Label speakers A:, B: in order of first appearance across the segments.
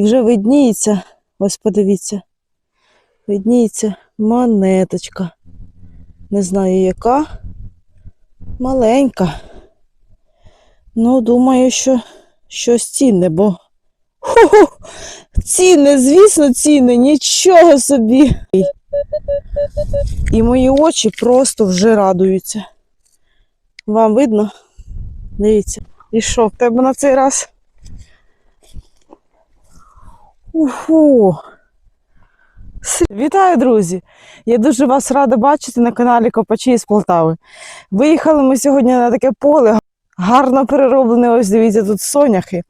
A: І вже видніється, ось подивіться, видніється монеточка. Не знаю яка. Маленька. Ну, думаю, що щось цінне, бо. Ху-ху! Цінне, звісно, цінне, нічого собі. І мої очі просто вже радуються. Вам видно? Дивіться. І що в тебе на цей раз? Уху. Вітаю, друзі! Я дуже вас рада бачити на каналі Копачі з Полтави. Виїхали ми сьогодні на таке поле, гарно перероблене, ось дивіться, тут соняхи.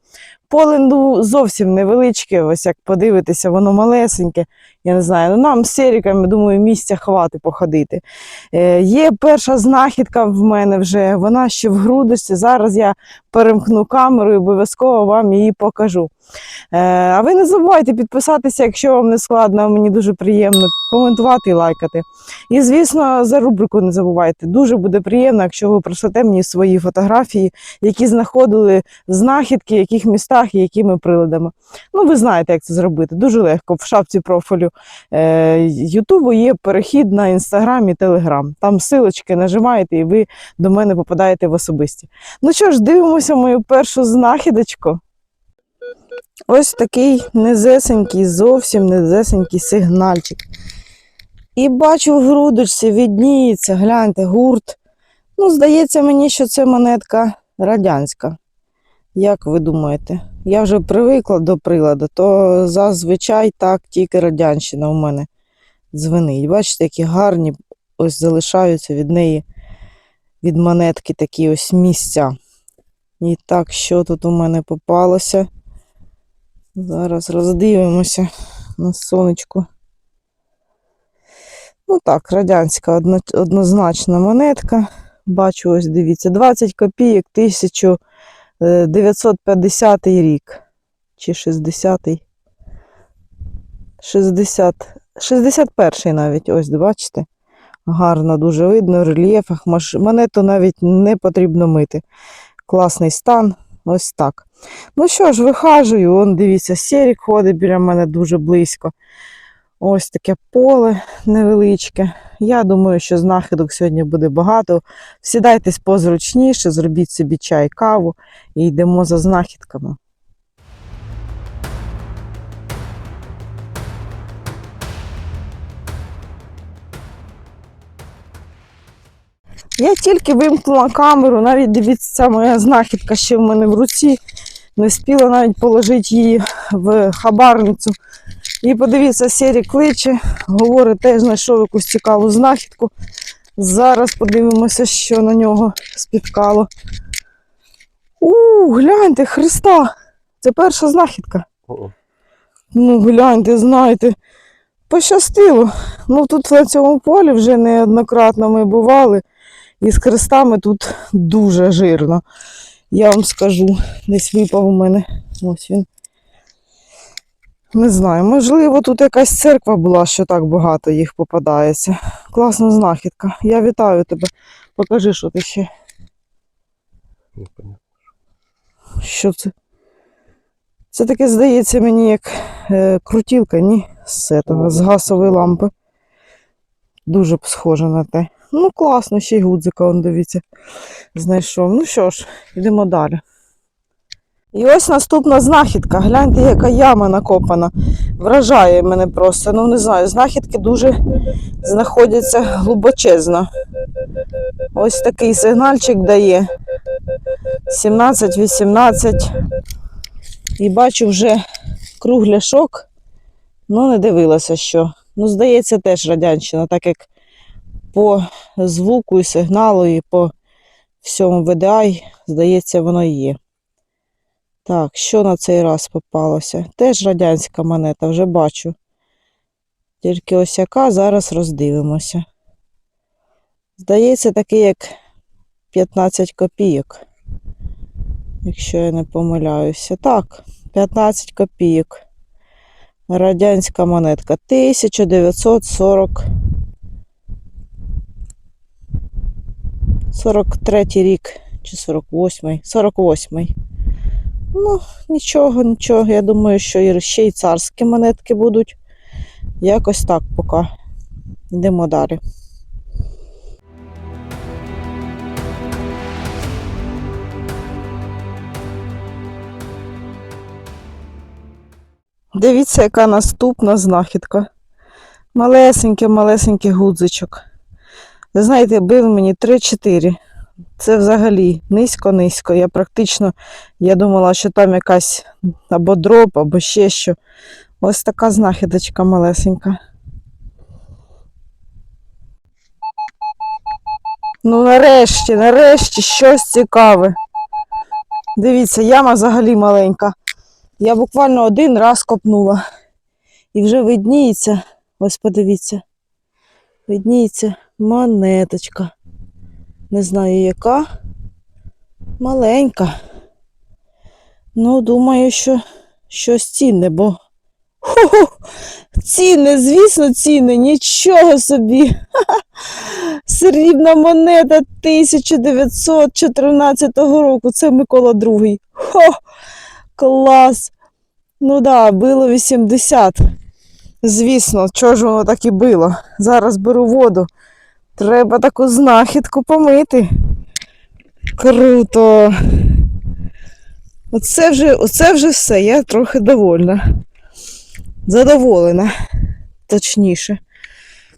A: Поле ну, зовсім невеличке, ось як подивитися, воно малесеньке. Я не знаю, ну нам з Серіками, думаю, місця хватить походити. Е, є перша знахідка в мене вже, вона ще в грудочці. Зараз я перемкну камеру і обов'язково вам її покажу. Е, а ви не забувайте підписатися, якщо вам не складно, мені дуже приємно коментувати і лайкати. І, звісно, за рубрику не забувайте. Дуже буде приємно, якщо ви прислате мені свої фотографії, які знаходили знахідки, яких містах і якими приладами. Ну, ви знаєте, як це зробити. Дуже легко. В шапці профілю е, Ютубу є перехід на Інстаграм і Телеграм. Там силочки нажимаєте, і ви до мене попадаєте в особисті. Ну що ж, дивимося мою першу знахідочку. Ось такий незесенький, зовсім незесенький сигнальчик. І бачу в грудочці відніється, гляньте, гурт. Ну, здається мені, що це монетка радянська. Як ви думаєте? Я вже привикла до приладу, то зазвичай так тільки радянщина у мене дзвенить. Бачите, які гарні ось залишаються від неї, від монетки такі ось місця. І так, що тут у мене попалося? Зараз роздивимося на сонечку. Ну так, радянська однозначна монетка. Бачу, ось дивіться, 20 копійок 1950 рік. Чи 60-й? 60, 61 навіть, ось бачите. Гарно дуже видно, в рельєфах. Монету навіть не потрібно мити. Класний стан, ось так. Ну що ж, вихажую, он дивіться, Серік ходить біля мене дуже близько. Ось таке поле невеличке. Я думаю, що знахідок сьогодні буде багато. Сідайтесь позручніше, зробіть собі чай, каву і йдемо за знахідками. Я тільки вимкнула камеру, навіть дивіться, ця моя знахідка ще в мене в руці. Не спіла навіть положити її в хабарницю. І подивіться, сірі кличе, говорить, теж знайшов якусь цікаву знахідку. Зараз подивимося, що на нього спіткало. У, гляньте, Христа! Це перша знахідка.
B: О,
A: Ну, гляньте, знаєте, пощастило. Ну, тут на цьому полі вже неоднократно ми бували, і з хрестами тут дуже жирно. Я вам скажу, десь випав у мене. Ось він. Не знаю, можливо, тут якась церква була, що так багато їх попадається. Класна знахідка. Я вітаю тебе. Покажи, що ти ще. Що це? Це таке здається мені як е, крутілка, ні? З, этого, з газової лампи. Дуже схоже на те. Ну, класно, ще й гудзика, он дивіться, знайшов. Ну що ж, йдемо далі. І ось наступна знахідка. Гляньте, яка яма накопана. Вражає мене просто. Ну, не знаю, знахідки дуже знаходяться глибочезно. Ось такий сигнальчик дає. 17-18. І бачу вже кругляшок. Ну, не дивилася, що. Ну, здається, теж радянщина, так як по звуку і сигналу, і по всьому VDI, здається, воно є. Так, що на цей раз попалося? Теж радянська монета, вже бачу. Тільки ось яка, зараз роздивимося. Здається, такий, як 15 копійок. Якщо я не помиляюся. Так, 15 копійок. Радянська монетка. 1940. 43 рік чи 48-й. 48-й. Ну, нічого, нічого. Я думаю, що і ще й царські монетки будуть. Якось так поки. Йдемо далі. Дивіться, яка наступна знахідка. Малесенький, малесенький гудзичок. Ви знаєте, бив мені 3-4. Це взагалі низько-низько. Я практично я думала, що там якась або дроб, або ще що. Ось така знахідочка малесенька. Ну, нарешті, нарешті щось цікаве. Дивіться, яма взагалі маленька. Я буквально один раз копнула. І вже видніється, ось подивіться, видніється монеточка. Не знаю яка. Маленька. Ну, думаю, що щось цінне, бо. Ху-ху! Цінне, звісно, цінне, нічого собі. Ха-ха! Срібна монета 1914 року. Це Микола II. Хо! Клас! Ну да, було 80. Звісно, чого ж воно так і було. Зараз беру воду. Треба таку знахідку помити. Круто. Оце вже, оце вже все. Я трохи довольна. Задоволена, точніше.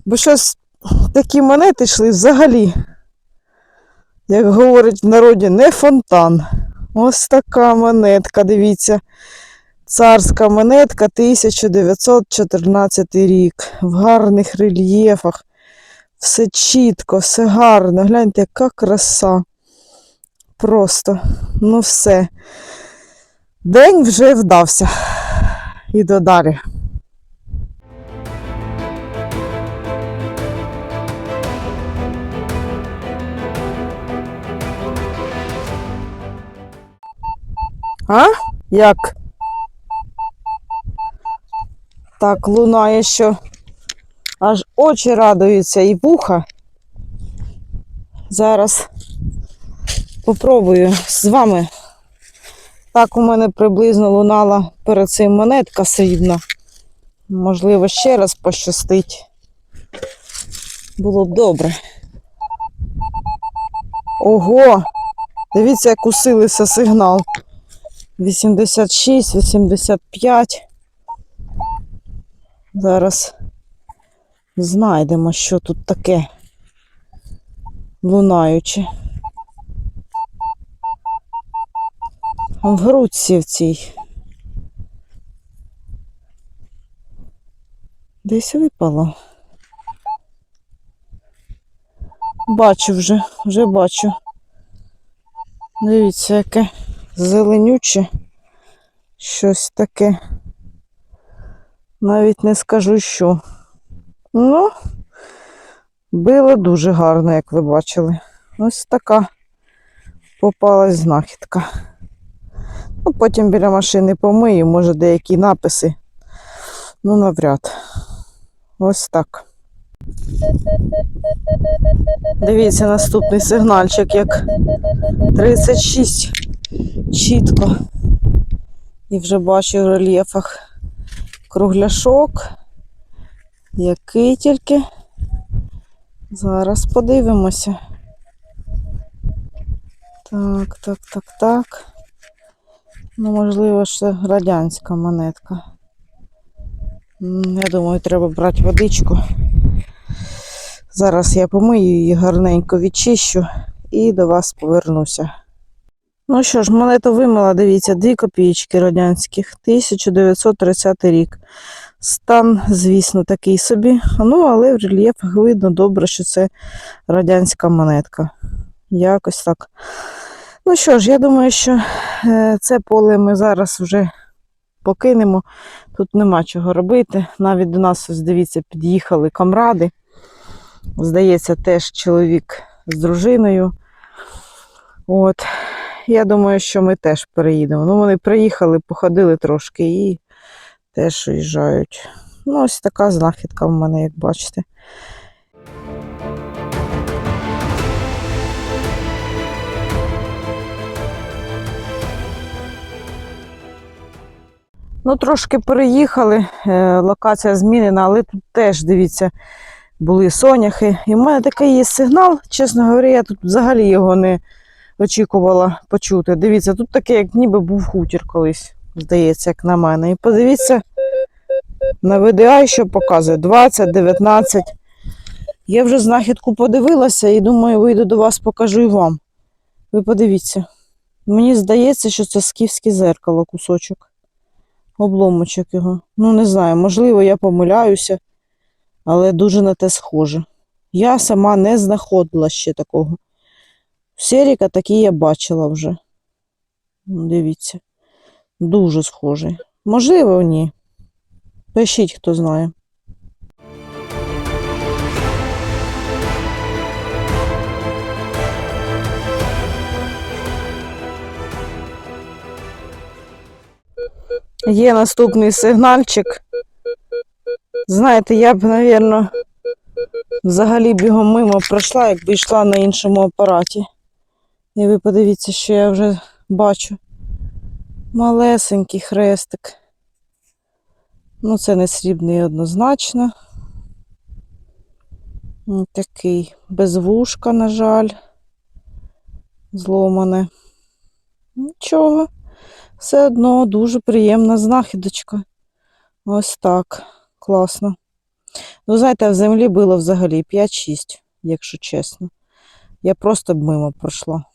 A: Бо щось такі монети йшли взагалі, як говорять в народі, не фонтан. Ось така монетка, дивіться. Царська монетка 1914 рік. В гарних рельєфах. Все чітко, все гарно. Гляньте, яка краса. Просто, ну все. День вже вдався. Іду далі. А? Як? Так, лунає, що аж очі радуються і вуха. Зараз попробую з вами. Так у мене приблизно лунала перед цим монетка срібна. Можливо, ще раз пощастить. Було б добре. Ого! Дивіться, як усилився сигнал. 86, 85. Зараз знайдемо, що тут таке лунаюче. В грудці в цій. Десь випало. Бачу вже, вже бачу. Дивіться, яке зеленюче. Щось таке. Навіть не скажу що. Ну, було дуже гарно, як ви бачили. Ось така попалась знахідка. Ну, потім біля машини помию, може деякі написи. Ну, навряд. Ось так. Дивіться, наступний сигнальчик, як 36 чітко. І вже бачу в рельєфах кругляшок. Який тільки. Зараз подивимося. Так, так, так, так. Ну, можливо, ще радянська монетка. Я думаю, треба брати водичку. Зараз я помию її гарненько відчищу і до вас повернуся. Ну що ж, монету вимила, дивіться, 2 копійки радянських, 1930 рік. Стан, звісно, такий собі. Ну, але в рельєфах видно добре, що це радянська монетка. Якось так. Ну що ж, я думаю, що е, це поле ми зараз вже покинемо. Тут нема чого робити. Навіть до нас, ось дивіться, під'їхали камради. Здається, теж чоловік з дружиною. От. Я думаю, що ми теж переїдемо. Ну, вони приїхали, походили трошки і теж уїжджають. Ну, ось така знахідка в мене, як бачите. Ну, трошки переїхали, е, локація змінена, але тут теж, дивіться, були соняхи. І в мене такий є сигнал, чесно говоря, я тут взагалі його не очікувала почути. Дивіться, тут таке, як ніби був хутір колись, здається, як на мене. І подивіться на VDI, що показує 20, 19. Я вже знахідку подивилася і думаю, вийду до вас, покажу і вам. Ви подивіться. Мені здається, що це скіфське зеркало, кусочок. Обломочок його. Ну, не знаю, можливо, я помиляюся, але дуже на те схоже. Я сама не знаходила ще такого. Серіка такий я бачила вже. Ну, Дивіться. Дуже схожий. Можливо, ні. Пишіть, хто знає. Є наступний сигнальчик. Знаєте, я б, напевно, взагалі бігом мимо пройшла, якби йшла на іншому апараті. І ви подивіться, що я вже бачу. Малесенький хрестик. Ну, це не срібний однозначно. Такий без вушка, на жаль. Зломане. Нічого. Все одно дуже приємна знахідочка. Ось так. Класно. Ну, знаєте, в землі було взагалі 5-6, якщо чесно. Я просто б мимо пройшла.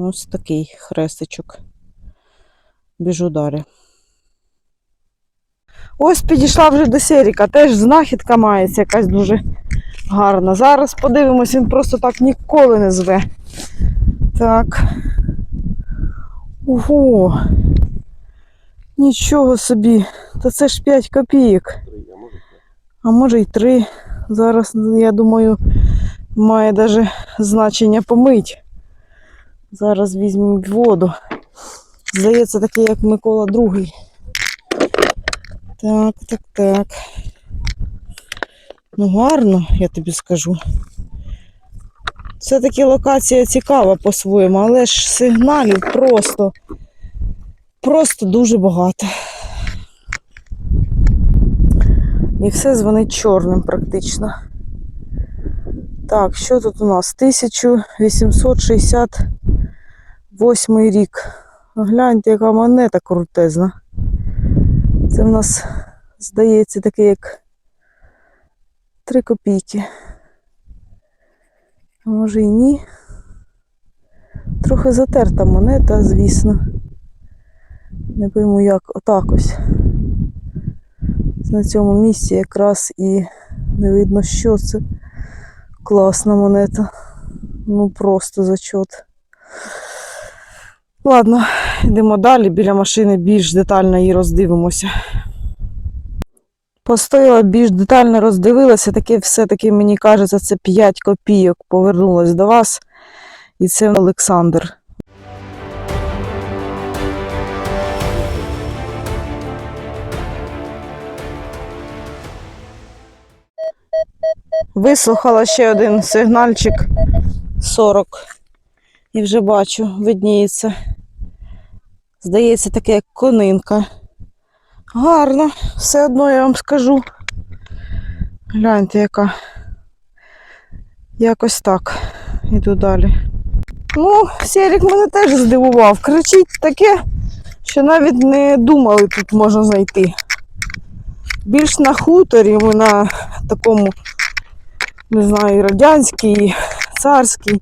A: Ось такий хрестичок. Біжу далі. Ось підійшла вже до Серіка. Теж знахідка мається якась дуже гарна. Зараз подивимось, він просто так ніколи не зве. Так. Ого. Нічого собі. Та це ж 5 копійок. А може? Й 3. Зараз, я думаю, має даже значення помить. Зараз візьмемо воду. Здається, такий, як Микола II. Так, так, так. Ну, гарно, я тобі скажу. Все-таки локація цікава по-своєму, але ж сигналів просто, просто дуже багато. І все дзвонить чорним практично. Так, що тут у нас? 1868 рік. Гляньте, яка монета крутезна. Це в нас, здається, таке як 3 копійки. А може і ні. Трохи затерта монета, звісно. Не пойму як, отак ось. На цьому місці якраз і не видно, що це. Класна монета. Ну просто зачот. Ладно, йдемо далі. Біля машини більш детально її роздивимося. Постояла, більш детально роздивилася, таке все-таки, мені кажеться, це 5 копійок повернулось до вас. І це Олександр. Вислухала ще один сигнальчик 40. І вже бачу, видніється. Здається, таке як конинка. Гарно, все одно я вам скажу. Гляньте, яка. Якось так. Іду далі. Ну, Серік мене теж здивував. Кричить таке, що навіть не думали тут можна знайти. Більш на хуторі, ми на такому, не знаю, радянський, царський.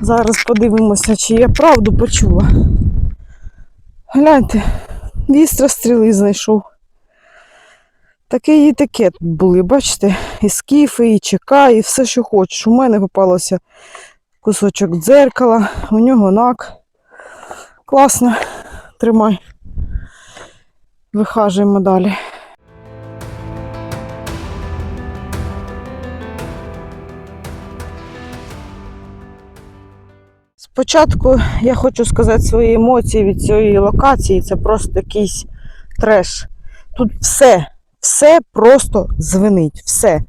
A: Зараз подивимося, чи я правду почула. Гляньте, вістра стріли знайшов. Таке і таке були, бачите, і скіфи, і чека, і все, що хочеш. У мене попалося кусочок дзеркала, у нього нак. Класно, тримай. Вихажуємо далі. Спочатку я хочу сказати свої емоції від цієї локації. Це просто якийсь треш. Тут все, все просто звенить. Все.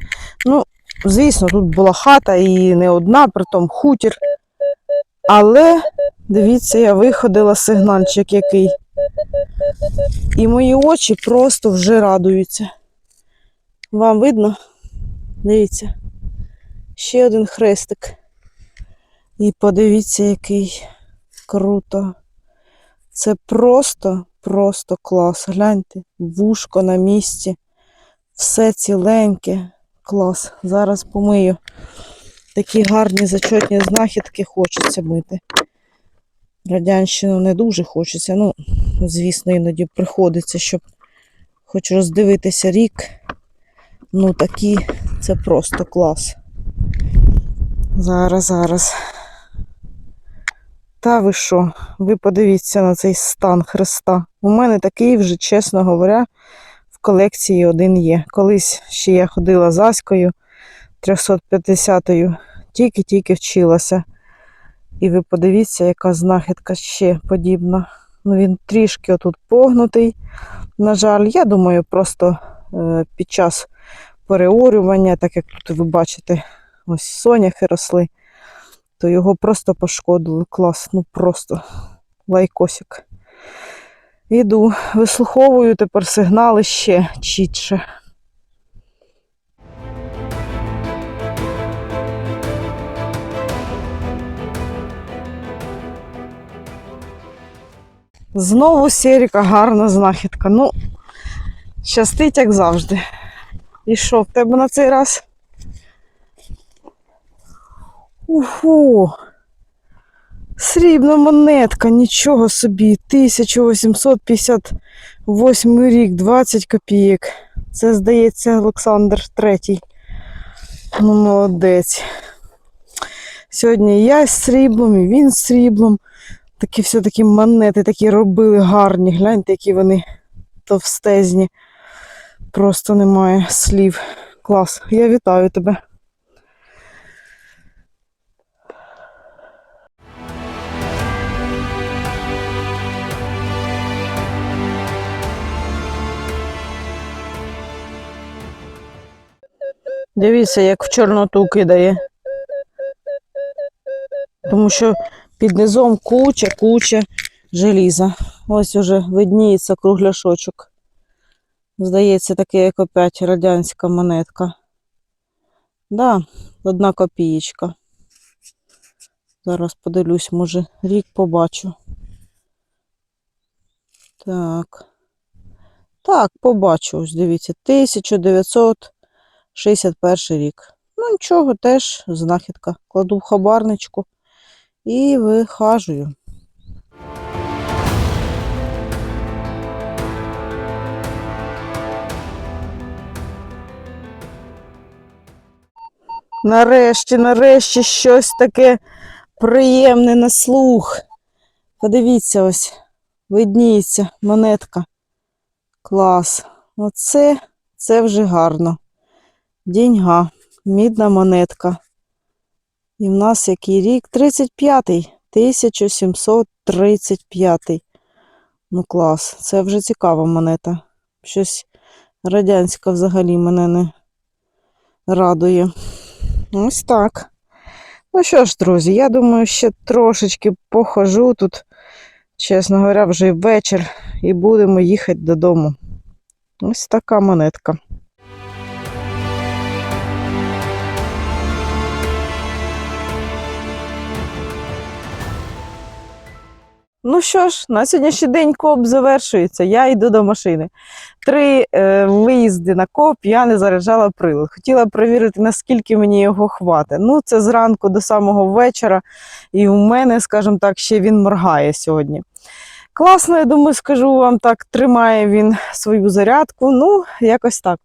A: Ну, звісно, тут була хата і не одна, притом хутір. Але дивіться, я виходила сигнальчик який. І мої очі просто вже радуються. Вам видно? Дивіться. Ще один хрестик. І подивіться, який круто. Це просто, просто клас. Гляньте, вушко на місці. Все ціленьке. Клас. Зараз помию. Такі гарні зачетні знахідки хочеться мити. Радянщину не дуже хочеться. Ну, звісно, іноді приходиться, щоб хоч роздивитися рік. Ну, такі, це просто клас. Зараз, зараз. Та ви що? Ви подивіться на цей стан Христа. У мене такий вже, чесно говоря, в колекції один є. Колись ще я ходила з Аською 350-ю, тільки-тільки вчилася. І ви подивіться, яка знахідка ще подібна. Ну, він трішки отут погнутий. На жаль, я думаю, просто е, під час переорювання, так як тут ви бачите, ось соняхи росли, то його просто пошкодили. Клас, ну просто лайкосик. Іду, вислуховую тепер сигнали ще чітше. Знову Серіка, гарна знахідка. Ну, щастить, як завжди. І що в тебе на цей раз? Уху. Срібна монетка, нічого собі. 1858 рік, 20 копійок. Це, здається, Олександр III. Ну, молодець. Сьогодні я з сріблом, і він з сріблом. Такі все-таки монети такі робили гарні. Гляньте, які вони товстезні. Просто немає слів. Клас. Я вітаю тебе. Дивіться, як в Чорноту кидає. Тому що під низом куча, куча желіза. Ось уже видніється кругляшочок. Здається, таке, як опять радянська монетка. Да, одна копієчка. Зараз подивлюсь, може, рік побачу. Так. Так, побачу. Ось дивіться, 1961 рік. Ну, нічого, теж знахідка. Кладу в хабарничку і вихажую. Нарешті, нарешті щось таке приємне на слух. Подивіться ось, видніється монетка. Клас. Оце це вже гарно. Деньга, мідна монетка. І в нас який рік? 35-й. 1735. Ну клас, це вже цікава монета. Щось радянська взагалі мене не радує. Ось так. Ну що ж, друзі, я думаю, ще трошечки похожу тут, чесно говоря, вже вечір, і будемо їхати додому. Ось така монетка. Ну що ж, на сьогоднішній день коп завершується. Я йду до машини. Три е, виїзди на коп я не заряджала прилад. Хотіла перевірити, наскільки мені його хватить. Ну, це зранку до самого вечора, і у мене, скажімо так, ще він моргає сьогодні. Класно, я думаю, скажу вам так, тримає він свою зарядку. Ну, якось так.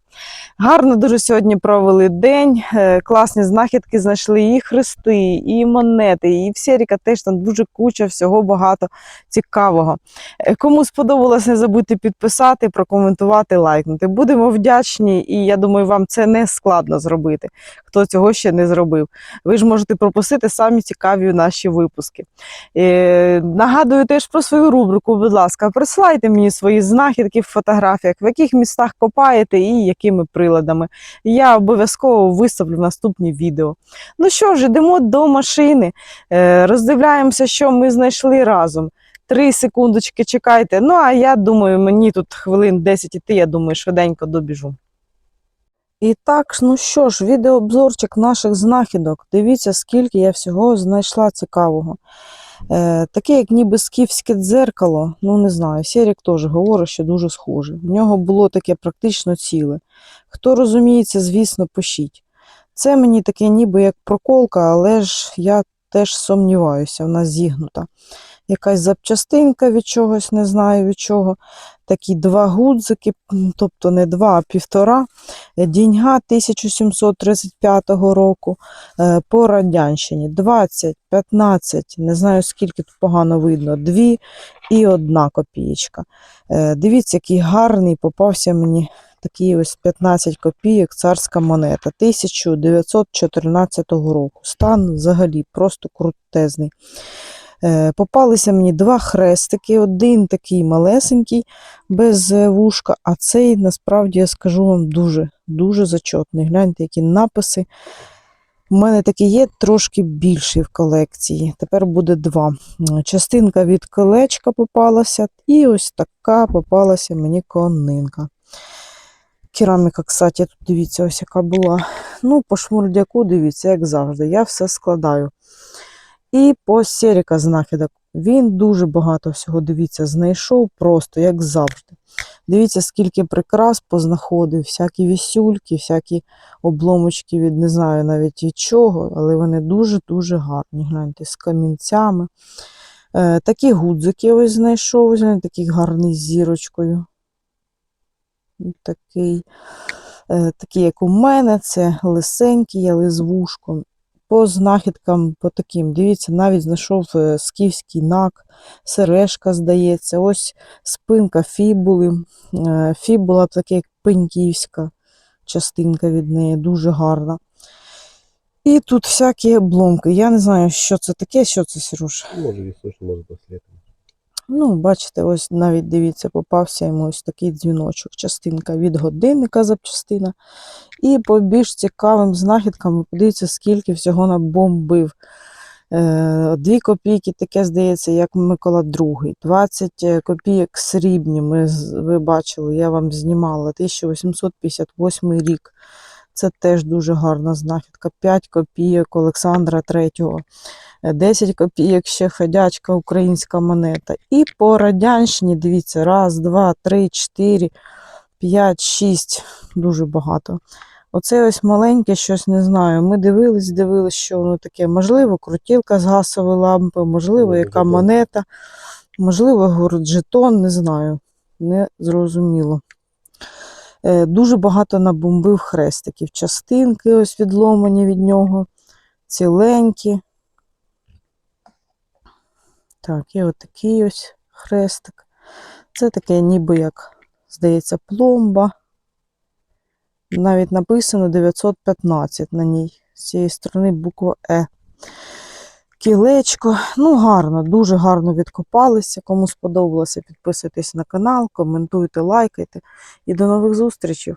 A: Гарно дуже сьогодні провели день. е, Класні знахідки знайшли і хрести, і монети, і в Серіка теж там дуже куча всього багато цікавого. Е, Кому сподобалось, не забудьте підписати, прокоментувати, лайкнути. Будемо вдячні, і я думаю, вам це не складно зробити, хто цього ще не зробив. Ви ж можете пропустити самі цікаві наші випуски. Е, Нагадую теж про свою рубрику, будь ласка, присилайте мені свої знахідки в фотографіях, в яких містах копаєте і якими приладами. Я обов'язково виставлю наступні відео. Ну що ж, йдемо до машини, е, роздивляємося, що ми знайшли разом. Три секундочки чекайте. Ну, а я думаю, мені тут хвилин 10 іти, я думаю, швиденько добіжу. І так, ну що ж, відеообзорчик наших знахідок. Дивіться, скільки я всього знайшла цікавого. Е, таке, як ніби скіфське дзеркало, ну не знаю, Серік теж говорить, що дуже схоже. В нього було таке практично ціле. Хто розуміється, звісно, пишіть. Це мені таке ніби як проколка, але ж я теж сумніваюся, вона зігнута. Якась запчастинка від чогось, не знаю від чого. Такі два гудзики, тобто не два, а півтора. Е, Діньга 1735 року е, по Радянщині 20, 15, не знаю скільки тут погано видно, дві і одна копієчка. Е, Дивіться, який гарний попався мені такий ось 15 копійок царська монета 1914 року. Стан взагалі просто крутезний. Е, Попалися мені два хрестики, один такий малесенький, без е, вушка, а цей насправді я скажу вам дуже, дуже зачотний. Гляньте, які написи. У мене такий є трошки більший в колекції. Тепер буде два. Частинка від колечка попалася, і ось така попалася мені конинка. Кераміка, кстати, тут дивіться, ось яка була. Ну, по шмурдяку, дивіться, як завжди. Я все складаю. І по Серіка знахідок. Він дуже багато всього, дивіться, знайшов просто, як завжди. Дивіться, скільки прикрас познаходив, всякі вісюльки, всякі обломочки від не знаю навіть від чого, але вони дуже-дуже гарні. Гляньте, з камінцями. Е, такі гудзики ось знайшов, він такий гарний з зірочкою. Такий, е, такий, як у мене, це лисенький, але з вушком. По знахідкам, по таким, дивіться, навіть знайшов е, скіфський нак, сережка, здається, ось спинка фібули. Е, Фібула така як пеньківська частинка від неї, дуже гарна. І тут всякі обломки. Я не знаю, що це таке, що це, Сереж.
B: Може вісочно, може послідом.
A: Ну, бачите, ось навіть дивіться, попався йому ось такий дзвіночок, частинка від годинника запчастина. І по більш цікавим знахідкам, подивіться, скільки всього набомбив. Е, Дві копійки, таке здається, як Микола II. 20 копійок срібні, ми, ви бачили, я вам знімала. 1858 рік. Це теж дуже гарна знахідка. 5 копійок Олександра III. 10 копійок ще ходячка українська монета. І по радянщині, дивіться, раз, два, три, чотири, п'ять, шість. Дуже багато. Оце ось маленьке щось не знаю. Ми дивились, дивились, що воно таке. Можливо, крутілка з газової лампи, можливо, яка монета, можливо, говорить, жетон, не знаю. Не зрозуміло. Е, Дуже багато набомбив хрестиків. Частинки ось відломані від нього, ціленькі. Так, і отакий ось хрестик. Це таке ніби як, здається, пломба. Навіть написано 915 на ній. З цієї сторони буква Е. Кілечко. Ну, гарно, дуже гарно відкопалися. Кому сподобалося, підписуйтесь на канал, коментуйте, лайкайте. І до нових зустрічей!